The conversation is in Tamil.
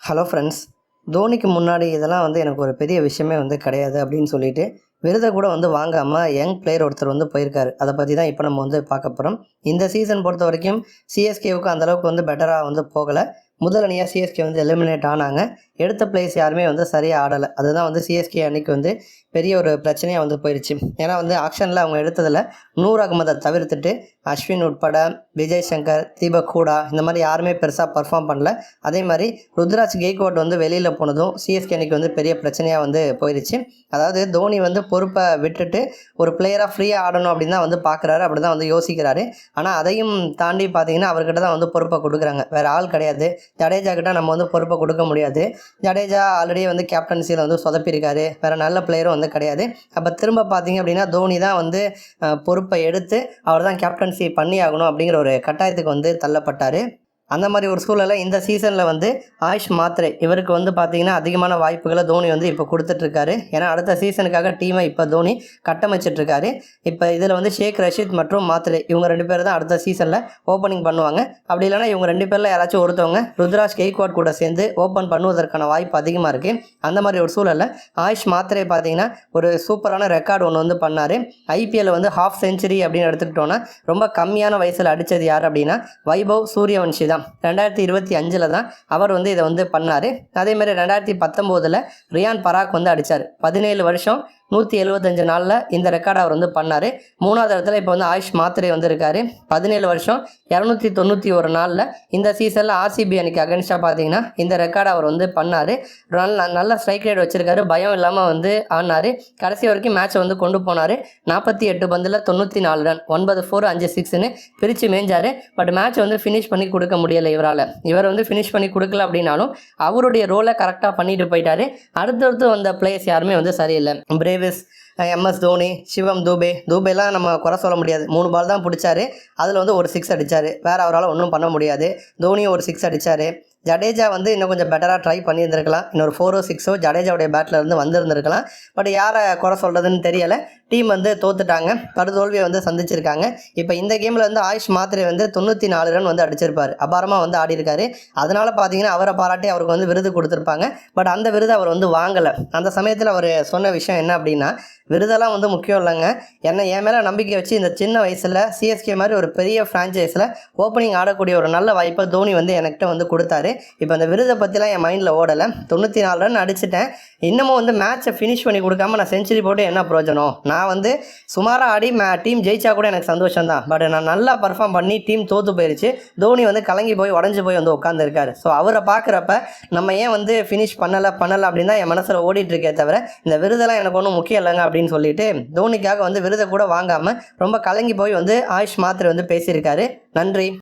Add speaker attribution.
Speaker 1: ஹலோ ஃப்ரெண்ட்ஸ் தோனிக்கு முன்னாடி இதெல்லாம் வந்து எனக்கு ஒரு பெரிய விஷயமே வந்து கிடையாது அப்படின்னு சொல்லிட்டு விருதை கூட வந்து வாங்காமல் யங் பிளேயர் ஒருத்தர் வந்து போயிருக்காரு. அதை பற்றி தான் இப்போ நம்ம வந்து பார்க்க போகிறோம் இந்த சீசன் பொறுத்த வரைக்கும் சிஎஸ்கேவுக்கு அந்தளவுக்கு வந்து பெட்டராக வந்து போகலை. முதல் அணியாக சிஎஸ்கே வந்து எலிமினேட் ஆனாங்க. எடுத்த பிளேஸ் யாருமே வந்து சரியாக ஆடலை. அதுதான் வந்து சிஎஸ்கே அன்னைக்கு வந்து பெரிய ஒரு பிரச்சனையாக வந்து போயிடுச்சு ஏன்னா வந்து ஆக்ஷனில் அவங்க எடுத்ததில் நூர் அகமதை தவிர்த்துட்டு அஸ்வின் உட்பட விஜய் சங்கர் தீபக் கூடா இந்த மாதிரி யாருமே பெருசாக பர்ஃபார்ம் பண்ணல. அதே மாதிரி ருத்ராஜ் கெய்க்வாட் வந்து வெளியில் போனதும் சிஎஸ்கே அன்னைக்கு வந்து பெரிய பிரச்சனையாக வந்து போயிடுச்சு அதாவது தோனி வந்து பொறுப்பை விட்டுட்டு ஒரு பிளேயராக ஃப்ரீயாக ஆடணும் அப்படின்னு தான் வந்து பார்க்குறாரு அப்படி தான் வந்து யோசிக்கிறாரு. ஆனால் அதையும் தாண்டி பார்த்தீங்கன்னா அவர்கிட்ட தான் வந்து பொறுப்பை கொடுக்குறாங்க. வேறு ஆள் கிடையாது. ஜடேஜா கிட்ட நம்ம வந்து பொறுப்பை கொடுக்க முடியாது. ஜடேஜா ஆல்ரெடி வந்து கேப்டன்சியில் வந்து சொதப்பியிருக்காரு. வேறு நல்ல பிளேயரும் வந்து கிடையாது. அப்போ திரும்ப பார்த்தீங்க அப்படின்னா தோனி தான் வந்து பொறுப்பை எடுத்து அவர் தான் கேப்டன்சி பண்ணி ஆகணும் அப்படிங்கிற ஒரு கட்டாயத்துக்கு வந்து தள்ளப்பட்டார். அந்த மாதிரி ஒரு சூழலில் இந்த சீசனில் வந்து ஆயுஷ் மாத்ரே இவருக்கு வந்து பார்த்தீங்கன்னா அதிகமான வாய்ப்புகளை தோனி வந்து இப்போ கொடுத்துட்ருக்காரு. ஏன்னா அடுத்த சீசனுக்காக டீமை இப்போ தோனி கட்டமைச்சிட்ருக்காரு. இப்போ இதில் வந்து ஷேக் ரஷீத் மற்றும் மாத்ரே இவங்க ரெண்டு பேர் தான் அடுத்த சீசனில் ஓப்பனிங் பண்ணுவாங்க. அப்படி இல்லைன்னா இவங்க ரெண்டு பேரில் யாராச்சும் ஒருத்தவங்க ருத்ராஜ் கெய்க்வாட் கூட சேர்ந்து ஓப்பன் பண்ணுவதற்கான வாய்ப்பு அதிகமாக இருக்குது அந்த மாதிரி ஒரு சூழலில் ஆயுஷ் மாத்ரே பார்த்தீங்கன்னா ஒரு சூப்பரான ரெக்கார்டு ஒன்று வந்து பண்ணார். ஐபிஎல் வந்து ஹாஃப் செஞ்சுரி அப்படின்னு எடுத்துக்கிட்டோன்னா ரொம்ப கம்மியான வயசில் அடித்தது யார் அப்படின்னா வைபவ் சூரியவன்ஷி தான். ரெண்டாயிரத்தி இருபத்தி அஞ்சில் தான் அவர் வந்து இதை வந்து பண்ணார். அதேமாதிரி ரெண்டாயிரத்தி பத்தொம்போதில் ரியான் பராக் வந்து அடித்தார் பதினேழு வருஷம் நூற்றி எழுபத்தஞ்சு நாளில் இந்த ரெக்கார்டை அவர் வந்து பண்ணார். மூணாவது இடத்துல இப்போ வந்து ஆயுஷ் மாத்திரை வந்திருக்காரு. பதினேழு வருஷம் இரநூத்தி தொண்ணூற்றி ஒரு நாளில் இந்த சீசனில் ஆர்சிபி அன்னைக்கு அகென்ஸ்டாக பார்த்தீங்கன்னா இந்த ரெக்கார்டை அவர் வந்து பண்ணார். நல்ல நல்ல ஸ்ட்ரைக் ரேட் வச்சிருக்காரு. பயம் இல்லாமல் வந்து ஆடினார் கடைசி வரைக்கும் மேட்ச்சை வந்து கொண்டு போனார். நாற்பத்தி எட்டு பந்தில் தொண்ணூற்றி நாலு ரன் ஒன்பது ஃபோர் அஞ்சு சிக்ஸ்னு பிரித்து மேய்ஞ்சார் பட் மேட்ச் வந்து ஃபினிஷ் பண்ணி கொடுக்க முடியலை இவரால். இவர் வந்து ஃபினிஷ் பண்ணி கொடுக்கல அப்படின்னாலும் அவருடைய ரோலை கரெக்டாக பண்ணிட்டு போயிட்டாரு. அடுத்தடுத்து வந்த பிளேயர்ஸ் யாருமே வந்து சரியில்லை. Brave this MS Dhoni Shivam Dube. தூபேலாம் நம்ம குறை சொல்ல முடியாது. மூணு பால் தான் பிடிச்சாரு. அதில் வந்து ஒரு சிக்ஸ் அடித்தார் வேறு அவரால் ஒன்றும் பண்ண முடியாது. தோனியும் ஒரு சிக்ஸ் அடித்தார் ஜடேஜா வந்து இன்னும் கொஞ்சம் பெட்டராக ட்ரை பண்ணியிருந்திருக்கலாம். இன்னொரு ஃபோரோ சிக்ஸோ ஜடேஜாவுடைய பேட்டில் இருந்து வந்திருந்திருக்கலாம். பட் யாரை குறை சொல்கிறதுன்னு தெரியலை. டீம் வந்து தோத்துட்டாங்க. படுதோல்வியை வந்து சந்திச்சிருக்காங்க. இப்போ இந்த கேமில் வந்து ஆயுஷ் மாத்திரை வந்து தொண்ணூற்றி நாலு ரன் வந்து அடிச்சிருப்பார். அபாரமாக வந்து ஆடிருக்காரு அதனால் பார்த்தீங்கன்னா அவரை பாராட்டி அவருக்கு வந்து விருது கொடுத்துருப்பாங்க. பட் அந்த விருது அவர் வந்து வாங்கலை. அந்த சமயத்தில் அவர் சொன்ன விஷயம் என்ன அப்படின்னா விருதெல்லாம் வந்து முக்கியம் இல்லைங்க. என்னை என் மேலே நம்பிக்கை வச்சு இந்த சின்ன வயசில் சிஎஸ்கே மாதிரி ஒரு பெரிய ஃப்ரான்ச்சைஸில் ஓப்பனிங் ஆடக்கூடிய ஒரு நல்ல வாய்ப்பை தோனி வந்து எனக்கிட்ட வந்து கொடுத்தாரு. இப்போ அந்த விருதை பற்றிலாம் என் மைண்டில் ஓடலை. தொண்ணூற்றி நாலு ரன் அடிச்சிட்டேன். இன்னமும் வந்து மேட்சை ஃபினிஷ் பண்ணி கொடுக்காம நான் செஞ்சுரி போட்டு என்ன பிரயோஜனம்? நான் வந்து சுமாராக ஆடி மே டீம் ஜெயிச்சா கூட எனக்கு சந்தோஷம் தான் பட் நான் நல்லா பர்ஃபார்ம் பண்ணி டீம் தோற்று போயிருச்சு. தோனி வந்து கலங்கி போய் உடஞ்சி போய் வந்து உட்காந்துருக்காரு ஸோ அவரை பார்க்குறப்ப நம்ம ஏன் வந்து ஃபினிஷ் பண்ணலை பண்ணலை அப்படின்னு தான் என் மனசில் ஓடிட்டுருக்கே தவிர இந்த விருதெல்லாம் எனக்கு ஒன்றும் முக்கியம் இல்லைங்க அப்படின்னு அப்படின்னு சொல்லிட்டு தோனிக்காக வந்து விருதை கூட வாங்காமல் ரொம்ப கலங்கி போய் வந்து ஆயுஷ் மாத்திரை வந்து பேசியிருக்காரு. நன்றி.